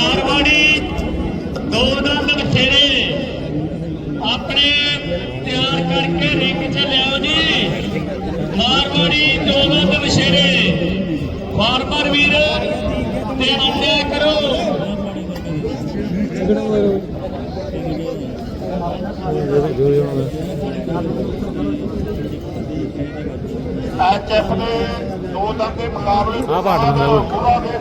ਮਾਰਵਾੜੀ ਦੋ ਦੰਦ ਬਥੇਰੇ। ਆਪਣੇ ਤਿਆਰ ਕਰਕੇ ਰਿੰਗ 'ਚ ਲਿਆਓ ਜੀ। ਮਾਰਵਾੜੀ ਦੋ ਦੰਦ ਬਛੇਰੇ ਫਾਰਮਰ ਵੀਰ ਧਿਆਨ ਦਿਆ ਕਰੋ। ਐਚਐਫ ਦੇ ਦੋ ਦੰਦ ਦੇ ਮੁਕਾਬਲੇ ਆਹ ਬਾਟ ਦੇ ਤੇ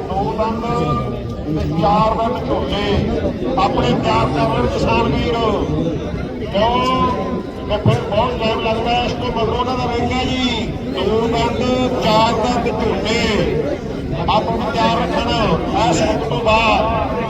ਚਾਰ ਦੰਦ ਝੋਲੇ ਆਪਣੇ ਤਿਆਰ ਕਰ ਰਹੇ ਕਿਸਾਨ ਵੀਰ। ਕਿਉਂ? ਕਿ ਫਿਰ ਬਹੁਤ ਟਾਈਮ ਲੱਗਦਾ ਇਸ ਤੋਂ ਮਗਰੋਂ ਉਹਨਾਂ ਦਾ ਵੇਖਿਆ ਜੀ। ਦੋ ਦੰਦ ਚਾਰ ਦੰਦ ਝੋਲੇ ਆਪ ਨੂੰ ਤਿਆਰ ਰੱਖਣ। ਇਸ ਤੋਂ ਬਾਅਦ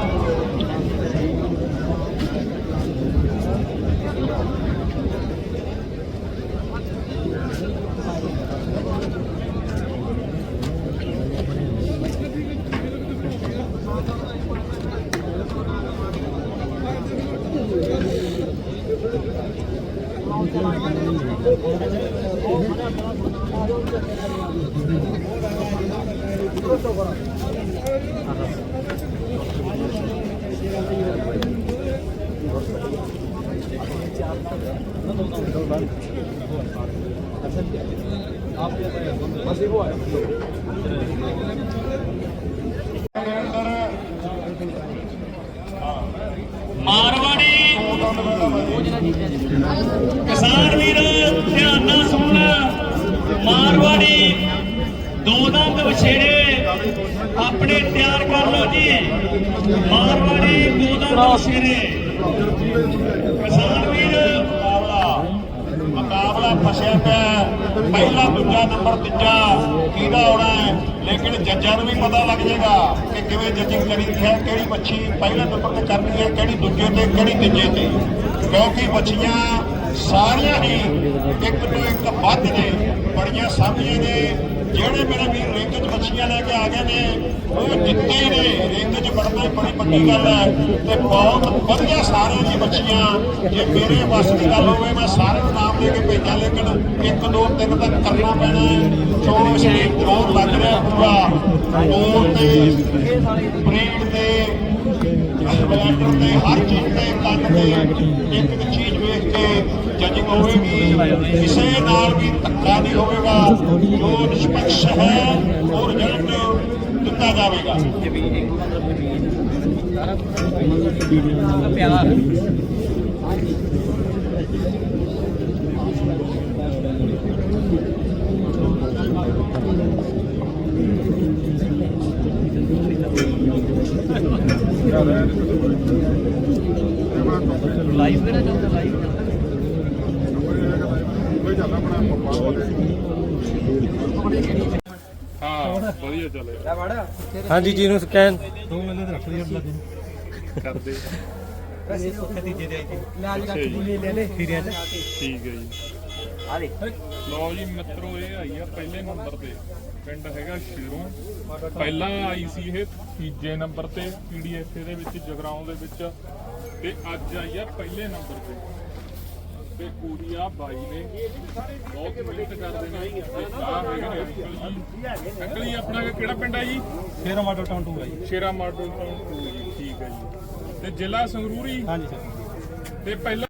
ਮਾਰਵਾੜੀ ਕਿਸਾਨ ਵੀਰ, ਧਿਆਨ ਨਾਲ ਸੁਣਨਾ ਮਾਰਵਾੜੀ, ਦੋ ਦੰਦ ਵਛੇੜੇ, ਆਪਣੇ ਤਿਆਰ ਕਰ ਲਓ ਜੀ। ਮਾਰਵਾੜੀ, ਦੋ ਦੰਦ ਵਛੇੜੇ। ਕਿਸਾਨ ਵੀਰ ਮੁਕਾਬਲਾ ਫਸਿਆ ਪਿਆ ਪਹਿਲਾ, ਦੂਜਾ, ਨੰਬਰ ਤੀਜਾ ਕਿਹਦਾ ਆਉਣਾ ਹੈ? ਲੇਕਿਨ ਜੱਜਾਂ ਨੂੰ ਵੀ ਪਤਾ ਲੱਗ ਜਾਏਗਾ ਕਿ ਕਿਵੇਂ ਜੱਜਿੰਗ ਕਰੀ ਹੈ, ਕਿਹੜੀ ਬੱਚੀ ਪਹਿਲੇ ਨੰਬਰ ਤੇ ਕਰਨੀ ਹੈ, ਕਿਹੜੀ ਦੂਜੇ ਤੇ, ਕਿਹੜੀ ਤੀਜੇ ਤੇ। ਕਿਉਂਕਿ ਬੱਚੀਆਂ ਸਾਰੀਆਂ ਹੀ ਇੱਕ ਤੋਂ ਇੱਕ ਵੱਧ ਨੇ, ਬੜੀਆਂ ਸਾਂਭੀਆਂ ਨੇ। ਜਿਹੜੇ ਮੇਰੇ ਵੀਰ ਰਿੰਗ 'ਚ ਮੱਛੀਆਂ ਲੈ ਕੇ ਆ ਗਏ ਨੇ, ਉਹ ਜਿੱਤੇ ਹੀ ਨੇ। ਰਿੰਗ 'ਚ ਵੜਨਾ ਹੀ ਬੜੀ ਵੱਡੀ ਗੱਲ ਹੈ। ਤੇ ਬਹੁਤ ਵਧੀਆ ਸਾਰਿਆਂ ਦੀ ਬੱਚੀਆਂ ਜੇ ਮੇਰੇ ਵੱਸ ਦੀ ਗੱਲ ਹੋਵੇ, ਮੈਂ ਸਾਰਿਆਂ ਨੂੰ ਨਾਮ ਦੇ ਕੇ ਭੇਜਾਂ, ਲੇਕਿਨ ਇੱਕ, ਦੋ, ਤਿੰਨ ਤੱਕ ਕਰਨਾ ਪੈਣਾ ਹੈ। ਸੋ ਇਸ ਲਈ ਲੱਗ ਰਿਹਾ ਪੂਰਾ ਮੋਰ ਤੇ ਬਰੀਡ ਤੇ ਬਲੈਂਡਰ ਤੇ, ਹਰ ਚੀਜ਼ ਤੇ, ਕੰਨ ਤੇ ਇੱਕ ਇੱਕ ਚੀਜ਼ ਵੇਖ ਕੇ ਜੱਜਿੰਗ ਹੋਵੇਗੀ। ਕਿਸੇ ਨਾਲ ਵੀ ਧੱਕਾ ਨਹੀਂ ਹੋਵੇ ਹੋਵੇਗਾ ਜੋ ਨਿਸ਼ਪਕਸ਼ ਹੈ ਉਹ ਰਿਜ਼ਲਟ ਦਿੱਤਾ ਜਾਵੇਗਾ ਹਾਂ ਵਧੀਆ ਚੱਲੇ ਹਾਂਜੀ ਜੀ ਨੂੰ ਸਕੈਨ ਕਰਦੇ। ਠੀਕ ਹੈ ਜੀ। ਲਓ ਜੀ ਮਿੱਤਰੋ ਇਹ ਆਈ ਆ ਪਹਿਲੇ ਨੰਬਰ ਤੇ। ਪਿੰਡ ਹੈਗਾ ਸ਼ੇਰੋਂ। ਪਹਿਲਾਂ ਆਈ ਸੀ ਇਹ ਤੀਜੇ ਨੰਬਰ ਤੇ ਪੀਡੀਐਫ ਦੇ ਵਿੱਚ ਜਗਰਾਉਂ ਦੇ ਵਿੱਚ। ਤੇ ਅੱਜ ਆਈ ਆ ਪਹਿਲੇ ਨੰਬਰ ਤੇ। ਤੇ ਕੁੜੀ ਆ ਬਾਈ ਨੇ ਬਹੁਤ ਮਿਹਨਤ ਕਰਦੇ ਨੇ। ਤੇ ਆਹ ਹੈਗੇ ਨੇ। ਅੰਕਲ ਜੀ ਅੰਕਲ ਜੀ ਆਪਣਾ ਕਿਹੜਾ ਪਿੰਡ ਆ ਜੀ? ਸ਼ੇਰਾ ਮਾਡਲ ਟਾਊਨ 2 ਹੈ ਜੀ। ਸ਼ੇਰਾ ਮਾਡਲ ਟਾਊਨ ਟੂ ਜੀ ਠੀਕ ਹੈ ਜੀ। ਤੇ ਜ਼ਿਲ੍ਹਾ ਸੰਗਰੂਰ? ਹੀ ਹਾਂਜੀ ਸਰ। ਤੇ ਪਹਿਲਾਂ